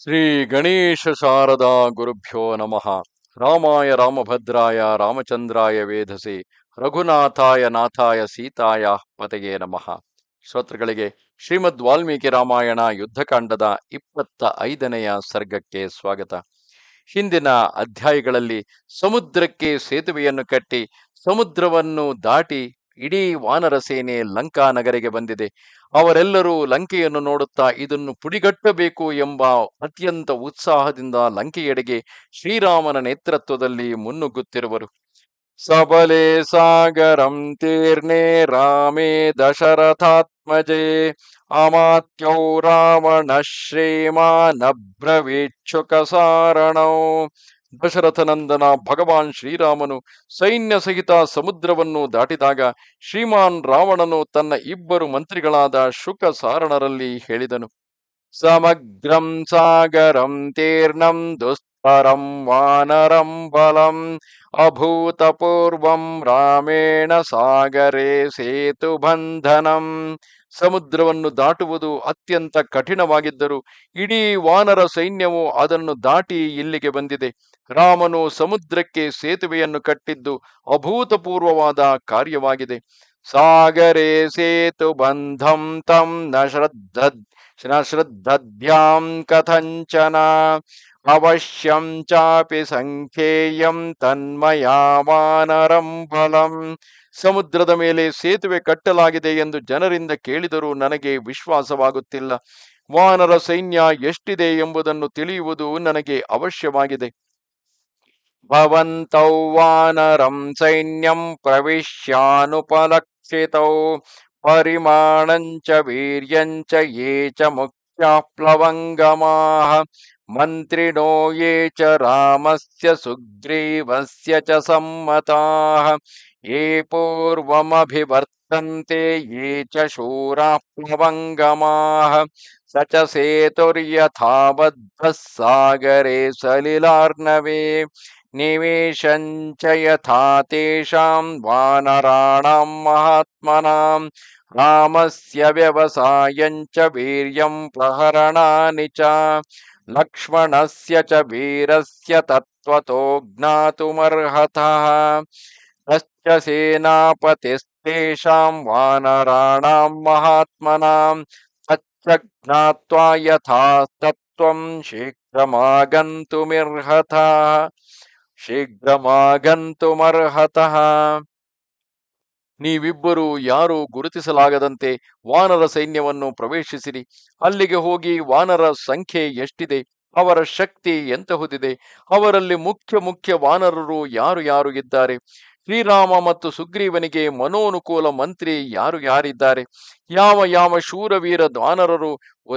ಶ್ರೀ ಗಣೇಶ ಶಾರದಾ ಗುರುಭ್ಯೋ ನಮಃ. ರಾಮಾಯ ರಾಮಭದ್ರಾಯ ರಾಮಚಂದ್ರಾಯ ವೇಧಸಿ ರಘುನಾಥಾಯ ನಾಥಾಯ ಸೀತಾಯ ಪತೆಗೆ ನಮಃ. ಶ್ರೋತೃಗಳಿಗೆ ಶ್ರೀಮದ್ ವಾಲ್ಮೀಕಿ ರಾಮಾಯಣ ಯುದ್ಧಕಾಂಡದ ಇಪ್ಪತ್ತ ಐದನೆಯ ಸರ್ಗಕ್ಕೆ ಸ್ವಾಗತ. ಹಿಂದಿನ ಅಧ್ಯಾಯಗಳಲ್ಲಿ ಸಮುದ್ರಕ್ಕೆ ಸೇತುವೆಯನ್ನು ಕಟ್ಟಿ ಸಮುದ್ರವನ್ನು ದಾಟಿ ಇಡೀ ವಾನರ ಸೇನೆ ಲಂಕಾ ನಗರಿಗೆ ಬಂದಿದೆ. ಅವರೆಲ್ಲರೂ ಲಂಕೆಯನ್ನು ನೋಡುತ್ತಾ ಇದನ್ನು ಪುಡಿಗಟ್ಟಬೇಕು ಎಂಬ ಅತ್ಯಂತ ಉತ್ಸಾಹದಿಂದ ಲಂಕೆಯೆಡೆಗೆ ಶ್ರೀರಾಮನ ನೇತೃತ್ವದಲ್ಲಿ ಮುನ್ನುಗ್ಗುತ್ತಿರುವರು. ಸಬಲೆ ಸಾಗರಂ ತೀರ್ಣೆ ರಾಮೇ ದಶರಥಾತ್ಮಜೆ, ಅಮಾತ್ಯೌ ರಾವಣ ಶ್ರೀಮಾನಬ್ರವೀಕ್ಷುಕ ಸಾರಣೌ ದಶರಥನಂದನ ಭಗವಾನ್ ಶ್ರೀರಾಮನು ಸೈನ್ಯ ಸಹಿತ ಸಮುದ್ರವನ್ನು ದಾಟಿದಾಗ ಶ್ರೀಮಾನ್ ರಾವಣನು ತನ್ನ ಇಬ್ಬರು ಮಂತ್ರಿಗಳಾದ ಶುಕ ಸಾರಣರಲ್ಲಿ ಹೇಳಿದನು, ಸಮಗ್ರಂ ಸಾಗರಂ ತೀರ್ಣಂ ದುಸ್ತರಂ ವಾನರಂ ಬಲಂ ಅಭೂತಪೂರ್ವಂ ರಾಮೇಣ ಸಾಗರೇ ಸೇತು ಬಂಧನಂ ಸಮುದ್ರವನ್ನು ದಾಟುವುದು ಅತ್ಯಂತ ಕಠಿಣವಾಗಿದ್ದರೂ ಇಡೀ ವಾನರ ಸೈನ್ಯವು ಅದನ್ನು ದಾಟಿ ಇಲ್ಲಿಗೆ ಬಂದಿದೆ. ರಾಮನು ಸಮುದ್ರಕ್ಕೆ ಸೇತುವೆಯನ್ನು ಕಟ್ಟಿದ್ದು ಅಭೂತಪೂರ್ವವಾದ ಕಾರ್ಯವಾಗಿದೆ. ಸಾಗರೇ ಬಂಧಂ ತಂ ನ ಶ್ರದ್ಧ ನ ಶ್ರದ್ಧಾಂ ಕಥಂಚನ ಅವಶ್ಯಂ ಚಾಪಿ ಸಂಖ್ಯೇಯಂ ತನ್ಮಯ ವಾನರಂ ಫಲಂ ಸಮುದ್ರದ ಮೇಲೆ ಸೇತುವೆ ಕಟ್ಟಲಾಗಿದೆ ಎಂದು ಜನರಿಂದ ಕೇಳಿದರೂ ನನಗೆ ವಿಶ್ವಾಸವಾಗುತ್ತಿಲ್ಲ. ವಾನರ ಸೈನ್ಯ ಎಷ್ಟಿದೆ ಎಂಬುದನ್ನು ತಿಳಿಯುವುದು ನನಗೆ ಅವಶ್ಯವಾಗಿದೆ. ಭವಂತೌ ವಾನರಂ ಸೈನ್ಯಂ क्षितौ परिमाणञ्च वीर्यञ्च ये च मुख्याः प्लवङ्गमाः। मंत्रिणो ये च से सुग्रीव से सम्मताः। ये पूर्वमभिवर्तन्ते ये च शूराः स च सेतुर्यथाबद्धः सागरे सलिलार्णवे। निवेशञ्च यथा तेषां वानराणां महात्मनां, रामस्य व्यवसायञ्च वीर्यं प्रहरणानि च, लक्ष्मणस्य च वीरस्य तत्त्वतो ज्ञातुमर्हतः। तश्च सेनापतिस्तेषां वानराणां महात्मनां, तच्च ಶೀಘ್ರಮಾಗಂತುಮರ್ಹತಃ. ನೀವಿಬ್ಬರು ಯಾರೂ ಗುರುತಿಸಲಾಗದಂತೆ ವಾನರ ಸೈನ್ಯವನ್ನು ಪ್ರವೇಶಿಸಿರಿ. ಅಲ್ಲಿಗೆ ಹೋಗಿ ವಾನರ ಸಂಖ್ಯೆ ಎಷ್ಟಿದೆ, ಅವರ ಶಕ್ತಿ ಎಂತಹುದಿದೆ, ಅವರಲ್ಲಿ ಮುಖ್ಯ ಮುಖ್ಯ ವಾನರರು ಯಾರು ಯಾರು ಇದ್ದಾರೆ? ಶ್ರೀರಾಮ ಮತ್ತು ಸುಗ್ರೀವನಿಗೆ ಮನೋನುಕೂಲ ಮಂತ್ರಿ ಯಾರು ಯಾರಿದ್ದಾರೆ? ಯಾವ ಯಾವ ಶೂರವೀರ ದ್ವಾನರರು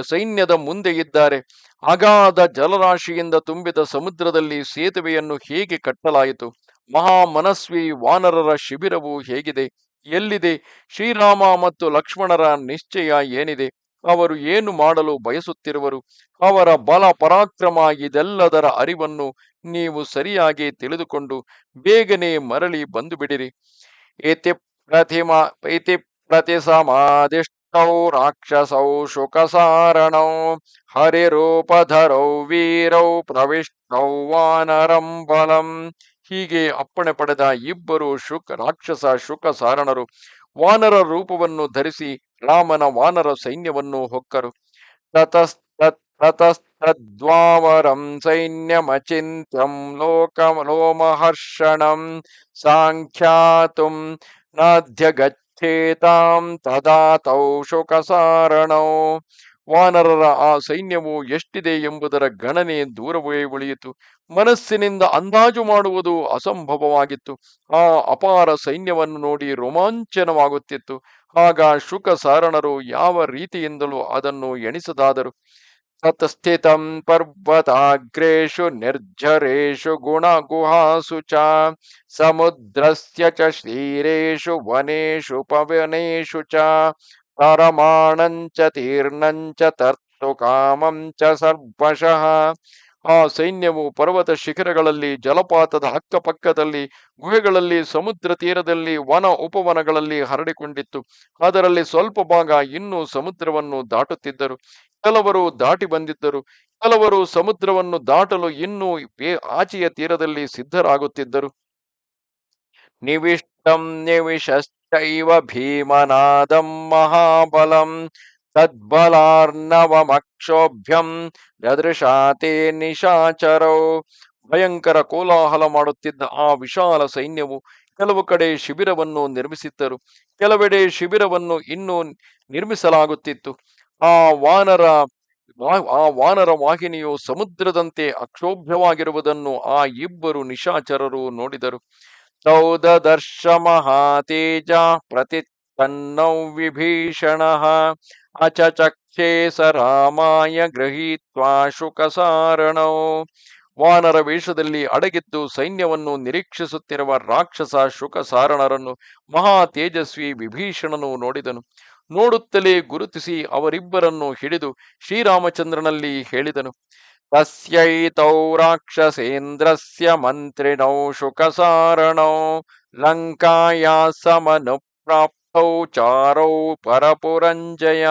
ಸೈನ್ಯದ ಮುಂದೆ ಇದ್ದಾರೆ? ಅಗಾಧ ಜಲರಾಶಿಯಿಂದ ತುಂಬಿದ ಸಮುದ್ರದಲ್ಲಿ ಸೇತುವೆಯನ್ನು ಹೇಗೆ ಕಟ್ಟಲಾಯಿತು? ಮಹಾಮನಸ್ವಿ ವಾನರರ ಶಿಬಿರವು ಹೇಗಿದೆ? ಎಲ್ಲಿದೆ? ಶ್ರೀರಾಮ ಮತ್ತು ಲಕ್ಷ್ಮಣರ ನಿಶ್ಚಯ ಏನಿದೆ? ಅವರು ಏನು ಮಾಡಲು ಬಯಸುತ್ತಿರುವರು? ಅವರ ಬಲ ಪರಾಕ್ರಮ ಇದೆಲ್ಲದರ ಅರಿವನ್ನು ನೀವು ಸರಿಯಾಗಿ ತಿಳಿದುಕೊಂಡು ಬೇಗನೆ ಮರಳಿ ಬಂದು ಬಿಡಿರಿ ಇತಿ ಪ್ರತಿಮ ಇತಿ ಪ್ರತಿಸಮಾದಿಷ್ಟೌ ರಾಕ್ಷಸೌ ಶುಕಸಾರಣೌ ಹರಿರೂಪಧರೌ ವೀರೌ ಪ್ರವಿಷ್ಟೌ ವಾನರಂ ಬಲಂ. ಹೀಗೆ ಅಪ್ಪಣೆ ಪಡೆದ ಇಬ್ಬರು ಶುಕ ರಾಕ್ಷಸ ಶುಕ ಸಾರಣರು ವಾನರ ರೂಪವನ್ನು ಧರಿಸಿ ರಾಮನ ವಾನರ ಸೈನ್ಯವನ್ನು ಹೊಕ್ಕರು. ತತಸ್ತದ್ವಾಮರಂ ಸೈನ್ಯಮಚಿಂತ್ಯಂ ಲೋಕ ಲೋಮಹರ್ಷಣಂ ಸಾಂಖ್ಯಾತುಂ ನಾಧ್ಯಗಚ್ಚೇತಾಂ ತದಾ ತೌ ಶುಕಸಾರಣೌ. ವಾನರರ ಆ ಸೈನ್ಯವು ಎಷ್ಟಿದೆ ಎಂಬುದರ ಗಣನೆ ದೂರವೇ ಉಳಿಯಿತು. ಮನಸ್ಸಿನಿಂದ ಅಂದಾಜು ಮಾಡುವುದು ಅಸಂಭವವಾಗಿತ್ತು. ಆ ಅಪಾರ ಸೈನ್ಯವನ್ನು ನೋಡಿ ರೋಮಾಂಚನವಾಗುತ್ತಿತ್ತು. ಆಗ ಶುಕ ಸಾರಣರು ಯಾವ ರೀತಿಯಿಂದಲೂ ಅದನ್ನು ಎಣಿಸದಾದರು. ತತಸ್ಥಿತಂ ಪರ್ವತಾಗ್ರೇಷು ನಿರ್ಜರೇಶು ಗುಣ ಗುಹಾಸು ಚ ಸಮುದ್ರಸ್ಯ ಚ ಶ್ರೀರೇಷು ವನೇಶು ಪವನೇಷು ಚ ಪರಮಾಣಂಚ ತೀರ್ಣಂಚ ತರ್ತು ಕಾಮಂ ಸರ್ವಶಃ ಆ ಸೈನ್ಯವು ಪರ್ವತ ಶಿಖರಗಳಲ್ಲಿ, ಜಲಪಾತದ ಅಕ್ಕಪಕ್ಕದಲ್ಲಿ ಗುಹೆಗಳಲ್ಲಿ, ಸಮುದ್ರ ತೀರದಲ್ಲಿ, ವನ ಉಪವನಗಳಲ್ಲಿ ಹರಡಿಕೊಂಡಿತ್ತು. ಅದರಲ್ಲಿ ಸ್ವಲ್ಪ ಭಾಗ ಇನ್ನೂ ಸಮುದ್ರವನ್ನು ದಾಟುತ್ತಿದ್ದರು. ಕೆಲವರು ದಾಟಿ ಬಂದಿದ್ದರು. ಕೆಲವರು ಸಮುದ್ರವನ್ನು ದಾಟಲು ಇನ್ನೂ ಆಚೆಯ ತೀರದಲ್ಲಿ ಸಿದ್ಧರಾಗುತ್ತಿದ್ದರು. ನಿವಿಷ್ಟಂ ನಿವಿಶಶ್ಚೈವ ಭೀಮನಾದಂ ಮಹಾಬಲಂ ತದ್ಬಲಾರ್ಣವಮಕ್ಷೋಭ್ಯಂ ನಿಶಾಚರೌ ಭಯಂಕರ ಕೋಲಾಹಲ ಮಾಡುತ್ತಿದ್ದ ಆ ವಿಶಾಲ ಸೈನ್ಯವು ಕೆಲವು ಕಡೆ ಶಿಬಿರವನ್ನು ನಿರ್ಮಿಸಿದ್ದರು, ಕೆಲವೆಡೆ ಶಿಬಿರವನ್ನು ಇನ್ನೂ ನಿರ್ಮಿಸಲಾಗುತ್ತಿತ್ತು. ಆ ವಾನರ ಆ ವಾನರ ವಾಹಿನಿಯು ಸಮುದ್ರದಂತೆ ಅಕ್ಷೋಭ್ಯವಾಗಿರುವುದನ್ನು ಆ ಇಬ್ಬರು ನಿಶಾಚರರು ನೋಡಿದರು. ತೌದದರ್ಶ ಮಹಾತೇಜ ಪ್ರತಿ ವಿಭೀಷಣ ಅಚಚಕ್ಷೇ ಸ ರಾಮಾಯ ಗೃಹೀತ್ವಾ ಶುಕಸಾರಣೌ ವಾನರ ವೇಷದಲ್ಲಿ ಅಡಗಿದ್ದು ಸೈನ್ಯವನ್ನು ನಿರೀಕ್ಷಿಸುತ್ತಿರುವ ರಾಕ್ಷಸ ಶುಕಸಾರಣರನ್ನು ಮಹಾ ತೇಜಸ್ವಿ ವಿಭೀಷಣನು ನೋಡಿದನು. ನೋಡುತ್ತಲೇ ಗುರುತಿಸಿ ಅವರಿಬ್ಬರನ್ನು ಹಿಡಿದು ಶ್ರೀರಾಮಚಂದ್ರನಲ್ಲಿ ಹೇಳಿದನು. ತಸ್ಯೈತೌ ರಾಕ್ಷಸೇಂದ್ರಸ್ಯ ಮಂತ್ರಿಣೌ ಶುಕಸಾರಣೌ ಲಂಕಾಯಾ ಸಮನುಪ್ರಾಪ್ತೌ ಚಾರೌ ಪರಪುರಂಜಯ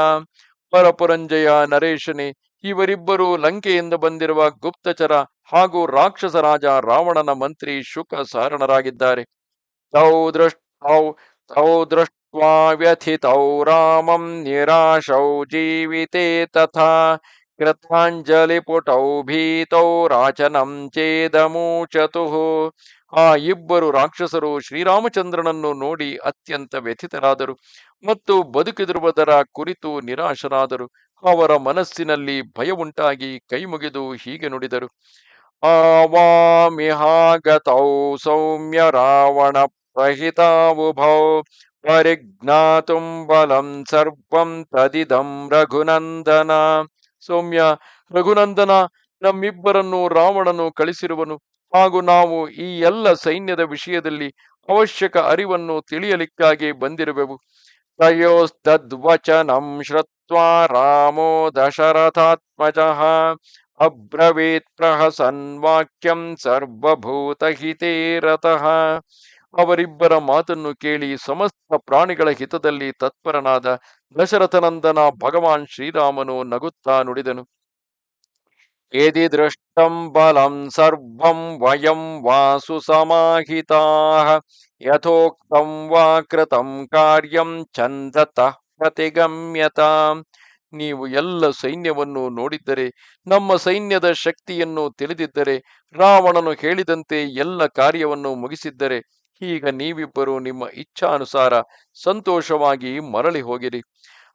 ಪರಪುರಂಜಯ ನರೇಶನೇ ಇವರಿಬ್ಬರು ಲಂಕೆಯಿಂದ ಬಂದಿರುವ ಗುಪ್ತಚರ ಹಾಗೂ ರಾಕ್ಷಸ ರಾಜ ರಾವಣನ ಮಂತ್ರಿ ಶುಕ ಸಾರಣರಾಗಿದ್ದಾರೆ ತೌ ದೃಷ್ಟೌ ತೌ ದೃಷ್ಟ್ವಾ ವ್ಯಥಿತೌ, ರಾಮಂ ನಿರಾಶೌ ಜೀವಿತೆ ತಥಾ ಕೃತಾಂಜಲಿ ಪುಟೌ ಭೀತೌ ರಾಚನಂ ಚೇದಮೂಚತುಃ. ಆ ಇಬ್ಬರು ರಾಕ್ಷಸರು ಶ್ರೀರಾಮಚಂದ್ರನನ್ನು ನೋಡಿ ಅತ್ಯಂತ ವ್ಯಥಿತರಾದರು ಮತ್ತು ಬದುಕಿದಿರುವುದರ ಕುರಿತು ನಿರಾಶರಾದರು. ಅವರ ಮನಸ್ಸಿನಲ್ಲಿ ಭಯ ಉಂಟಾಗಿ ಕೈಮುಗಿದು ಹೀಗೆ ನುಡಿದರು. ಆವಾಮಿಹಾಗತೌ ಸೌಮ್ಯ ರಾವಣ ಪ್ರಹಿತಾವುಭೌ ಪರಿಜ್ಞಾತುಂ ಬಲಂ ಸರ್ವಂ ತದಿದಂ ರಘುನಂದನ. ಸೌಮ್ಯ ರಘುನಂದನ ನಮ್ಮಿಬ್ಬರನ್ನು ರಾವಣನು ಕಳಿಸಿರುವನು. ಹಾಗೂ ನಾವು ಈ ಎಲ್ಲ ಸೈನ್ಯದ ವಿಷಯದಲ್ಲಿ ಅವಶ್ಯಕ ಅರಿವನ್ನು ತಿಳಿಯಲಿಕ್ಕಾಗಿ ಬಂದಿರುವೆವು. ತಯೋಸ್ತದ್ವಚನಂ ಶ್ರತ್ವಾ ರಾಮೋ ದಶರಥಾತ್ಮಜಃ ಅಬ್ರವೀತ್ ಪ್ರಹಸನ್ ವಾಕ್ಯಂ ಸರ್ವಭೂತಹಿತೇ ರತಃ ಅವರಿಬ್ಬರ ಮಾತನ್ನು ಕೇಳಿ ಸಮಸ್ತ ಪ್ರಾಣಿಗಳ ಹಿತದಲ್ಲಿ ತತ್ಪರನಾದ ದಶರಥನಂದನ ಭಗವಾನ್ ಶ್ರೀರಾಮನು ನಗುತ್ತಾ ನುಡಿದನು. ಯದಿ ದೃಷ್ಟಂ ಬಲಂ ಸರ್ವಂ ವಯಂ ವಾಸು ಸಮಾಹಿತಾಃ ಯಥೋಕ್ತಂ ವಾ ಕೃತಂ ಕಾರ್ಯಂ ಚಂದತಃ ಪ್ರತಿಗಮ್ಯತಾಂ. ನೀವು ಎಲ್ಲ ಸೈನ್ಯವನ್ನು ನೋಡಿದ್ದರೆ, ನಮ್ಮ ಸೈನ್ಯದ ಶಕ್ತಿಯನ್ನು ತಿಳಿದಿದ್ದರೆ, ರಾವಣನು ಹೇಳಿದಂತೆ ಎಲ್ಲ ಕಾರ್ಯವನ್ನು ಮುಗಿಸಿದ್ದರೆ ಈಗ ನೀವಿಬ್ಬರು ನಿಮ್ಮ ಇಚ್ಛಾನುಸಾರ ಸಂತೋಷವಾಗಿ ಮರಳಿ ಹೋಗಿರಿ.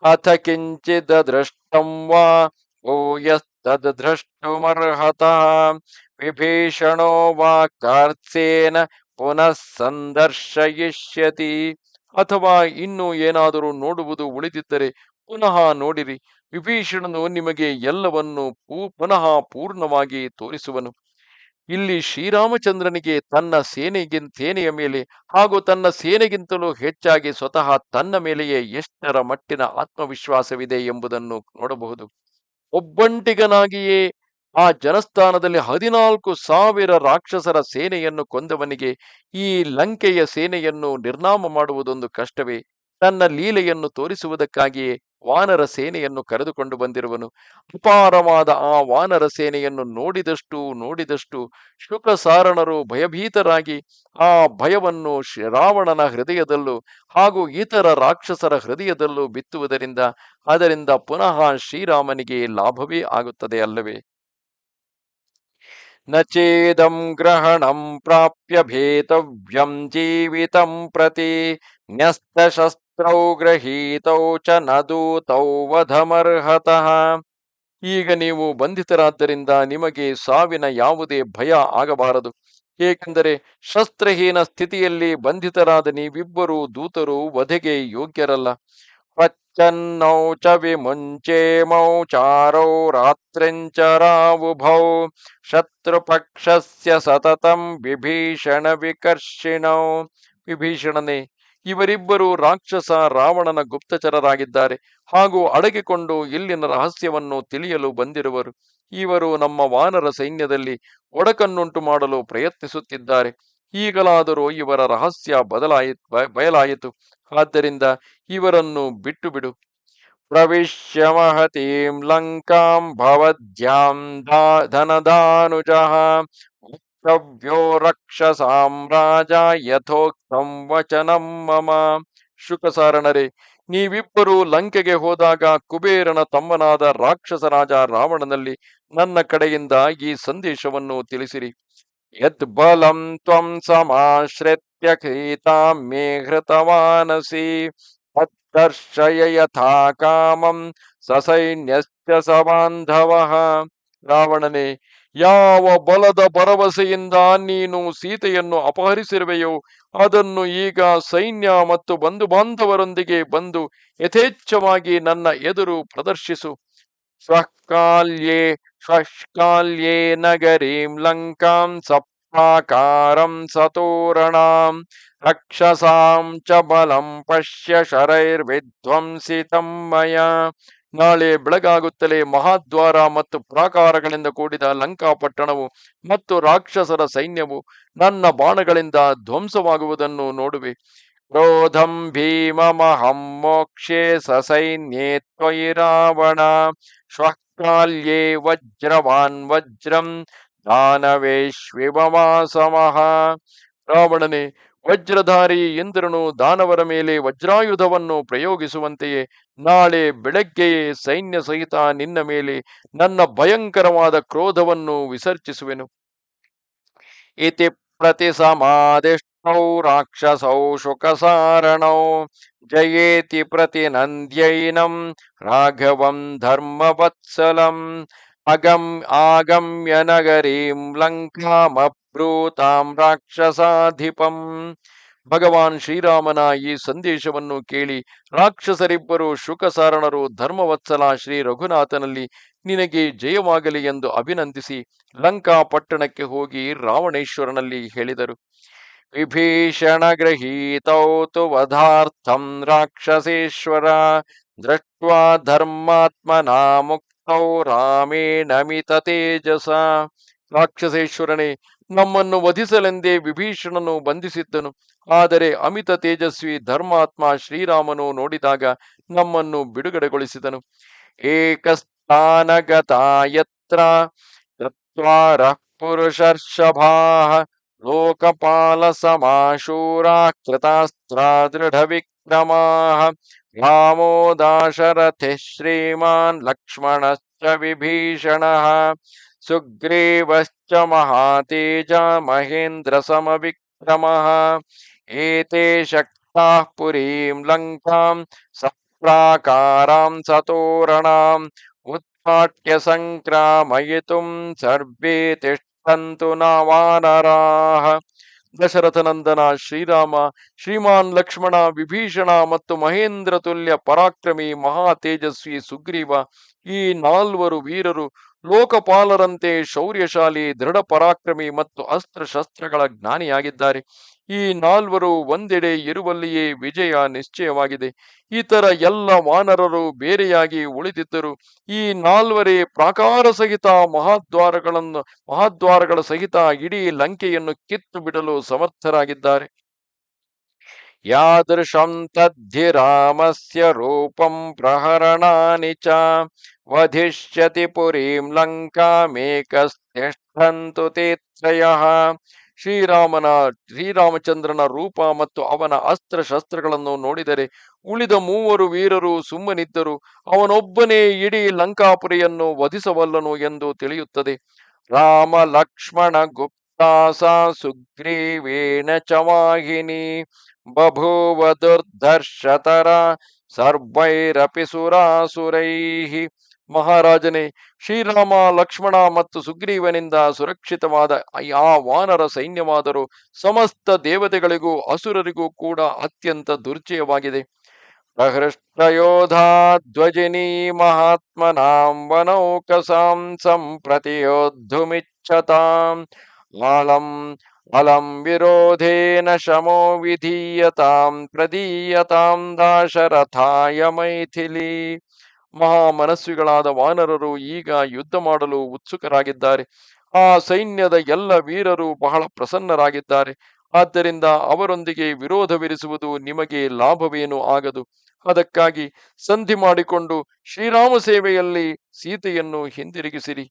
ಅಥ ಕಿಂಚಿದ ದೃಷ್ಟಂ ವಾ ಓ ಯಸ್ತದ್ರಷ್ಟುಮರ್ಹತಃ ವಿಭೀಷಣೋ ವಾ ಕಾರ್ತ್ಸೇನ ಪುನಃ ಸಂದರ್ಶಯಿಷ್ಯತಿ. ಅಥವಾ ಇನ್ನು ಏನಾದರೂ ನೋಡುವುದು ಉಳಿದಿದ್ದರೆ ಪುನಃ ನೋಡಿರಿ. ವಿಭೀಷಣನು ನಿಮಗೆ ಎಲ್ಲವನ್ನು ಪುನಃ ಪೂರ್ಣವಾಗಿ ತೋರಿಸುವನು. ಇಲ್ಲಿ ಶ್ರೀರಾಮಚಂದ್ರನಿಗೆ ತನ್ನ ಸೇನೆಗಿನ್, ಸೇನೆಯ ಮೇಲೆ ಹಾಗೂ ತನ್ನ ಸೇನೆಗಿಂತಲೂ ಹೆಚ್ಚಾಗಿ ಸ್ವತಃ ತನ್ನ ಮೇಲೆಯೇ ಎಷ್ಟರ ಮಟ್ಟಿನ ಆತ್ಮವಿಶ್ವಾಸವಿದೆ ಎಂಬುದನ್ನು ನೋಡಬಹುದು. ಒಬ್ಬಂಟಿಗನಾಗಿಯೇ ಆ ಜನಸ್ಥಾನದಲ್ಲಿ ಹದಿನಾಲ್ಕು ಸಾವಿರ ರಾಕ್ಷಸರ ಸೇನೆಯನ್ನು ಕೊಂದವನಿಗೆ ಈ ಲಂಕೆಯ ಸೇನೆಯನ್ನು ನಿರ್ನಾಮ ಮಾಡುವುದೊಂದು ಕಷ್ಟವೇ. ತನ್ನ ಲೀಲೆಯನ್ನು ತೋರಿಸುವುದಕ್ಕಾಗಿಯೇ ವಾನರ ಸೇನೆಯನ್ನು ಕರೆದುಕೊಂಡು ಬಂದಿರುವನು. ಅಪಾರವಾದ ಆ ವಾನರ ಸೇನೆಯನ್ನು ನೋಡಿದಷ್ಟು ನೋಡಿದಷ್ಟು ಶುಕಸಾರಣರು ಭಯಭೀತರಾಗಿ ಆ ಭಯವನ್ನು ರಾವಣನ ಹೃದಯದಲ್ಲೂ ಹಾಗೂ ಇತರ ರಾಕ್ಷಸರ ಹೃದಯದಲ್ಲೂ ಬಿತ್ತುವುದರಿಂದ, ಅದರಿಂದ ಪುನಃ ಶ್ರೀರಾಮನಿಗೆ ಲಾಭವೇ ಆಗುತ್ತದೆ ಅಲ್ಲವೇ? ನಚೇದಂ ಚೇದಂ ಗ್ರಹಣಂ ಪ್ರಾಪ್ಯ ಭೇತವ್ಯಂ ಜೀವಿತಂ ಪ್ರತಿ ನ್ಯಸ್ತಶಸ್ತ್ರೌ ಗೃಹೀತೌ ಚ ನದೂತೌ ವಧಮರ್ಹತಃ ಈಗ ನೀವು ಬಂಧಿತರಾದ್ದರಿಂದ ನಿಮಗೆ ಸಾವಿನ ಯಾವುದೇ ಭಯ ಆಗಬಾರದು. ಏಕೆಂದರೆ ಶಸ್ತ್ರಹೀನ ಸ್ಥಿತಿಯಲ್ಲಿ ಬಂಧಿತರಾದ ನೀವಿಬ್ಬರು ದೂತರು ವಧೆಗೆ ಯೋಗ್ಯರಲ್ಲ. ಪಚ್ಚನ್ನೌ ಚ ವಿಮುಂಚೇಮೌ ಚಾರೌ ರಾತ್ರಿಂಚರಾವುಭೌ ಶತ್ರುಪಕ್ಷಸ್ಯ ಸತತಂ ವಿಭೀಷಣ ವಿಕರ್ಷಿಣೌ. ವಿಭೀಷಣನೇ ಇವರಿಬ್ಬರು ರಾಕ್ಷಸ ರಾವಣನ ಗುಪ್ತಚರರಾಗಿದ್ದಾರೆ. ಹಾಗೂ ಅಡಗಿಕೊಂಡು ಇಲ್ಲಿನ ರಹಸ್ಯವನ್ನು ತಿಳಿಯಲು ಬಂದಿರುವರು. ಇವರು ನಮ್ಮ ವಾನರ ಸೈನ್ಯದಲ್ಲಿ ಒಡಕನ್ನುಂಟು ಮಾಡಲು ಪ್ರಯತ್ನಿಸುತ್ತಿದ್ದಾರೆ. ಈಗಲಾದರೂ ಇವರ ರಹಸ್ಯ ಬದಲಾಯಿ ಬಯಲಾಯಿತು. ಆದ್ದರಿಂದ ಇವರನ್ನು ಬಿಟ್ಟು ಬಿಡು ಪ್ರವಿಶ್ಯ ಮಹತೀಂ ಲಂಕಾಂ ಭವದ್ಯಾಂ ಧನದಾನುಜಃ ವಕ್ತವ್ಯೋ ರಕ್ಷಸಾಂ ರಾಜ ಯಥೋಕ್ತಂ ವಚನಂ ಮಮ ಶುಕಸಾರಣರೇ ನೀವಿಬ್ಬರು ಲಂಕೆಗೆ ಹೋದಾಗ ಕುಬೇರನ ತಮ್ಮನಾದ ರಾಕ್ಷಸ ರಾಜ ರಾವಣನಲ್ಲಿ ನನ್ನ ಕಡೆಯಿಂದ ಈ ಸಂದೇಶವನ್ನು ತಿಳಿಸಿರಿ. ಯತ್ ಬಲಂ ತ್ವಂ ಸಮಾಶ್ರಿತ್ಯ ಕೀತಾ ಮೇ ಹೃತವಾನಸಿ ತದ್ದರ್ಶಯ ಯಥಾ ಕಾಮಂ ಸಸೈನ್ಯಶ್ಚ ಸಬಾಂಧವಃ ರಾವಣನೇ ಯಾವ ಬಲದ ಭರವಸೆಯಿಂದ ನೀನು ಸೀತೆಯನ್ನು ಅಪಹರಿಸಿರುವೆಯೋ, ಅದನ್ನು ಈಗ ಸೈನ್ಯ ಮತ್ತು ಬಂಧು ಬಾಂಧವರೊಂದಿಗೆ ಬಂದು ಯಥೇಚ್ಛವಾಗಿ ನನ್ನ ಎದುರು ಪ್ರದರ್ಶಿಸು. ಸ್ವಕಾಲ್ಯೇ ಸ್ವಶ್ಕಾಲ್ಯೇ ನಗರೀಂ ಲಂಕಾಂ ಸಪ್ರಾಕಾರಂ ಸತೋರಣಾಂ ರಕ್ಷಸಾಂ ಚ ಬಲಂ ಪಶ್ಯ ಶರೈರ್ವಿಧ್ವಂಸಿತಂ ಮಯ. ನಾಳೆ ಬೆಳಗಾಗುತ್ತಲೇ ಮಹಾದ್ವಾರ ಮತ್ತು ಪ್ರಾಕಾರಗಳಿಂದ ಕೂಡಿದ ಲಂಕಾಪಟ್ಟಣವು ಮತ್ತು ರಾಕ್ಷಸರ ಸೈನ್ಯವು ನನ್ನ ಬಾಣಗಳಿಂದ ಧ್ವಂಸವಾಗುವುದನ್ನು ನೋಡುವೆ. ಕ್ರೋಧಂ ಭೀಮಮಹಂ ಮೋಕ್ಷೇ ಸಸೈನ್ಯೇ ತ್ವಯಿ ರಾವಣ. ಶ್ವಕಾಲ್ಯೇ ವಜ್ರವಾನ್ ವಜ್ರಂ ದಾನವೇಶ್ವಿಮಮಾಸಮಃ ರಾವಣನೇ ವಜ್ರಧಾರಿ ಇಂದ್ರನು ದಾನವರ ಮೇಲೆ ವಜ್ರಾಯುಧವನ್ನು ಪ್ರಯೋಗಿಸುವಂತೆಯೇ ನಾಳೆ ಬೆಳಗ್ಗೆಯೇ ಸೈನ್ಯ ಸಹಿತ ನಿನ್ನ ಮೇಲೆ ನನ್ನ ಭಯಂಕರವಾದ ಕ್ರೋಧವನ್ನು ವಿಸರ್ಜಿಸುವೆನು. ಇತಿ ಪ್ರತಿಸಮಾದಿಷ್ಟೌ ರಾಕ್ಷಸೌ ಶುಕಸಾರಣೌ ಜಯೇತಿ ಪ್ರತಿನಂದ್ಯೈನಂ ರಾಘವಂ ಧರ್ಮವತ್ಸಲಂ ಅಗಂ ಆಗಮ್ಯ ನಗರೀಂ ಲಂಕಾಮಬ್ರೂತಾಂ ರಾಕ್ಷಸಾಧಿಪಂ. ಭಗವಾನ್ ಶ್ರೀರಾಮನ ಈ ಸಂದೇಶವನ್ನು ಕೇಳಿ ರಾಕ್ಷಸರಿಬ್ಬರು ಶುಕಸಾರಣರು ಧರ್ಮವತ್ಸಲ ಶ್ರೀ ರಘುನಾಥನಲ್ಲಿ ನಿನಗೆ ಜಯವಾಗಲಿ ಎಂದು ಅಭಿನಂದಿಸಿ ಲಂಕಾ ಪಟ್ಟಣಕ್ಕೆ ಹೋಗಿ ರಾವಣೇಶ್ವರನಲ್ಲಿ ಹೇಳಿದರು. ವಿಭೀಷಣ ಗ್ರಹೀತೌತು ವಧಾರ್ಥಂ ರಾಕ್ಷಸೇಶ್ವರ ದೃಷ್ಟ್ವಾ ಧರ್ಮಾತ್ಮನಾ ಮುಕ್ತೌ ರಾಮೇಣ ಮಿತ ತೇಜಸ. ರಾಕ್ಷಸೇಶ್ವರನೇ, ನಮ್ಮನ್ನು ವಧಿಸಲೆಂದೇ ವಿಭೀಷಣನು ಬಂಧಿಸಿದ್ದನು. ಆದರೆ ಅಮಿತ ತೇಜಸ್ವಿ ಧರ್ಮಾತ್ಮ ಶ್ರೀರಾಮನು ನೋಡಿದಾಗ ನಮ್ಮನ್ನು ಬಿಡುಗಡೆಗೊಳಿಸಿದನು. ಏಕಸ್ಥಾನಗತಾಯತ್ರ ಪುರುಷರ್ಷಭಾ ಲೋಕಪಾಲ ಸಮಾಶೂರಾ ಕೃತಾಸ್ತ್ರ ದೃಢ ವಿಕ್ರಮಾ ರಾಮೋ ದಾಶರಥಿ ಶ್ರೀಮಾನ್ ಲಕ್ಷ್ಮಣಶ್ಚ ವಿಭೀಷಣಃ ಸುಗ್ರೀವಶ್ಚ ಮಹಾತೇಜ ಮಹೇಂದ್ರ ಸಮವಿಕ್ರಮಃ ಏತೆ ಶಕ್ತಾಃ ಪುರೀಂ ಲಂಕಾಂ ಸಪ್ರಾಕಾರಾಂ ಸತೋರಣಾಂ ಉತ್ಪಾಟ್ಯ ಸಂಕ್ರಾಮಯಿತುಂ ಸರ್ವೇ ತಿಷ್ಠಂತು ನ ದಶರಥನಂದನ ಶ್ರೀರಾಮ ಶ್ರೀಮಾನ್ ಲಕ್ಷ್ಮಣ ವಿಭೀಷಣ ಮತ್ತು ಮಹೇಂದ್ರ ತುಲ್ಯ ಪರಾಕ್ರಮಿ ಮಹಾ ತೇಜಸ್ವಿ ಸುಗ್ರೀವ ಈ ನಾಲ್ವರು ವೀರರು ಲೋಕಪಾಲರಂತೆ ಶೌರ್ಯಶಾಲಿ ದೃಢ ಪರಾಕ್ರಮಿ ಮತ್ತು ಅಸ್ತ್ರಶಸ್ತ್ರಗಳ ಜ್ಞಾನಿಯಾಗಿದ್ದಾರೆ. ಈ ನಾಲ್ವರು ಒಂದೆಡೆ ಇರುವಲ್ಲಿಯೇ ವಿಜಯ ನಿಶ್ಚಯವಾಗಿದೆ. ಇತರ ಎಲ್ಲ ವಾನರರು ಬೇರೆಯಾಗಿ ಉಳಿದಿದ್ದರು. ಈ ನಾಲ್ವರೇ ಪ್ರಾಕಾರ ಸಹಿತ ಮಹಾದ್ವಾರಗಳನ್ನು, ಮಹಾದ್ವಾರಗಳ ಸಹಿತ ಇಡೀ ಲಂಕೆಯನ್ನು ಕಿತ್ತು ಬಿಡಲು ಸಮರ್ಥರಾಗಿದ್ದಾರೆ. ಯಾದೃಶಂ ತದ್ಧಿ ರಾಮಸ್ಯ ರೂಪಂ ಪ್ರಹರಣಾನಿ ಚ ವಧಿಷ್ಯತಿ ಪುರೀಂ ಲಂಕಾಮೇಕಸ್ತಿಷ್ಠಂತು ತೇ ಶ್ರೀರಾಮನ ಶ್ರೀರಾಮಚಂದ್ರನ ರೂಪ ಮತ್ತು ಅವನ ಅಸ್ತ್ರ ಶಸ್ತ್ರಗಳನ್ನು ನೋಡಿದರೆ ಉಳಿದ ಮೂವರು ವೀರರು ಸುಮ್ಮನಿದ್ದರು. ಅವನೊಬ್ಬನೇ ಇಡೀ ಲಂಕಾಪುರಿಯನ್ನು ವಧಿಸಬಲ್ಲನು ಎಂದು ತಿಳಿಯುತ್ತದೆ. ರಾಮ ಲಕ್ಷ್ಮಣ ಗುಪ್ತಾಸ ಸುಗ್ರೀವೇಣ ಚ ಬಭೂವ ದುರ್ಧರ್ಷತರ ಸರ್ವೈರಪಿ ಸುರಾಸುರೈಹಿ ಮಹಾರಾಜನೇ ಶ್ರೀರಾಮ ಲಕ್ಷ್ಮಣ ಮತ್ತು ಸುಗ್ರೀವನಿಂದ ಸುರಕ್ಷಿತವಾದ ಆ ವಾನರ ಸೈನ್ಯವಾದರೂ ಸಮಸ್ತ ದೇವತೆಗಳಿಗೂ, ಅಸುರರಿಗೂ ಕೂಡ ಅತ್ಯಂತ ದುರ್ಜಯವಾಗಿದೆ. ಪ್ರಹೃಷ್ಟಯೋಧಾ ಧ್ವಜಿನಿ ಮಹಾತ್ಮನಾಂ ವನೌಕಸಾಂ ಸಂಪ್ರತಿಯೋದ್ಧುಮಿಚ್ಛತಾಂ. ಆಳಂ ಅಲಂ ವಿರೋಧೇನ ಶಮೋ ವಿಧೀಯತಾಂ ಪ್ರದೀಯತಾಂ ದಾಶರಥಾಯ ಮೈಥಿಲಿ ಮಹಾಮನಸ್ವಿಗಳಾದ ವಾನರರು ಈಗ ಯುದ್ಧ ಮಾಡಲು ಉತ್ಸುಕರಾಗಿದ್ದಾರೆ. ಆ ಸೈನ್ಯದ ಎಲ್ಲ ವೀರರು ಬಹಳ ಪ್ರಸನ್ನರಾಗಿದ್ದಾರೆ. ಆದ್ದರಿಂದ ಅವರೊಂದಿಗೆ ವಿರೋಧವಿರಿಸುವುದು ನಿಮಗೆ ಲಾಭವೇನೂ ಆಗದು. ಅದಕ್ಕಾಗಿ ಸಂಧಿ ಮಾಡಿಕೊಂಡು ಶ್ರೀರಾಮ ಸೇವೆಯಲ್ಲಿ ಸೀತೆಯನ್ನು ಹಿಂದಿರುಗಿಸಿರಿ.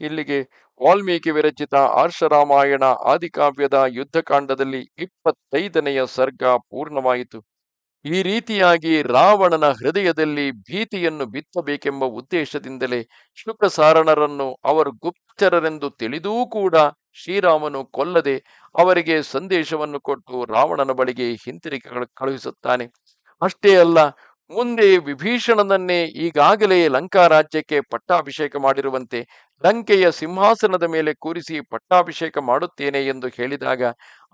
ಇಲ್ಲಿಗೆ ವಾಲ್ಮೀಕಿ ವಿರಚಿತ ಆರ್ಷರಾಮಾಯಣ ಆದಿಕಾವ್ಯದ ಯುದ್ಧಕಾಂಡದಲ್ಲಿ ಇಪ್ಪತ್ತೈದನೆಯ ಸರ್ಗ ಪೂರ್ಣವಾಯಿತು. ಈ ರೀತಿಯಾಗಿ ರಾವಣನ ಹೃದಯದಲ್ಲಿ ಭೀತಿಯನ್ನು ಬಿತ್ತಬೇಕೆಂಬ ಉದ್ದೇಶದಿಂದಲೇ ಶುಕ್ರಸಾರಣರನ್ನು ಅವರು ಗುಪ್ತರರೆಂದು ತಿಳಿದೂ ಕೂಡ ಶ್ರೀರಾಮನು ಕೊಲ್ಲದೆ ಅವರಿಗೆ ಸಂದೇಶವನ್ನು ಕೊಟ್ಟು ರಾವಣನ ಬಳಿಗೆ ಹಿಂತಿರುಗಿ ಕಳುಹಿಸುತ್ತಾನೆ. ಅಷ್ಟೇ ಅಲ್ಲ ಮುಂದೆ ವಿಭೀಷಣನನ್ನೇ ಈಗಾಗಲೇ ಲಂಕಾ ರಾಜ್ಯಕ್ಕೆ ಪಟ್ಟಾಭಿಷೇಕ ಮಾಡಿರುವಂತೆ ಲಂಕೆಯ ಸಿಂಹಾಸನದ ಮೇಲೆ ಕೂರಿಸಿ ಪಟ್ಟಾಭಿಷೇಕ ಮಾಡುತ್ತೇನೆ ಎಂದು ಹೇಳಿದಾಗ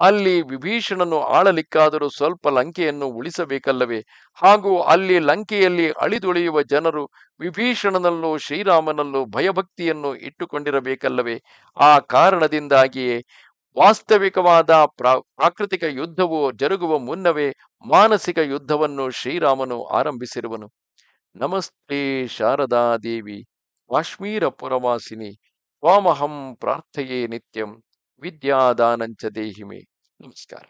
ಅಲ್ಲಿ ವಿಭೀಷಣನು ಆಳಲಿಕ್ಕಾದರೂ ಸ್ವಲ್ಪ ಲಂಕೆಯನ್ನು ಉಳಿಸಬೇಕಲ್ಲವೇ? ಹಾಗೂ ಅಲ್ಲಿ ಲಂಕೆಯಲ್ಲಿ ಅಳಿದುಳಿಯುವ ಜನರು ವಿಭೀಷಣನಲ್ಲೂ ಶ್ರೀರಾಮನಲ್ಲೂ ಭಯಭಕ್ತಿಯನ್ನು ಇಟ್ಟುಕೊಂಡಿರಬೇಕಲ್ಲವೇ? ಆ ಕಾರಣದಿಂದಾಗಿಯೇ ವಾಸ್ತವಿಕವಾದ ಪ್ರಾ, ಪ್ರಾಕೃತಿಕ ಯುದ್ಧವು ಜರುಗುವ ಮುನ್ನವೇ ಮಾನಸಿಕ ಯುದ್ಧವನ್ನು ಶ್ರೀರಾಮನು ಆರಂಭಿಸಿರುವನು. ನಮಸ್ತೆ ಶಾರದಾ ದೇವಿ ಕಾಶ್ಮೀರ ಪುರವಾಸಿನಿ ಸ್ವಾಮಹಂ ಪ್ರಾರ್ಥೆಯೇ ನಿತ್ಯಂ, ವಿದ್ಯಾದಾನಂಚ ದೇಹಿಮೆ. ನಮಸ್ಕಾರ.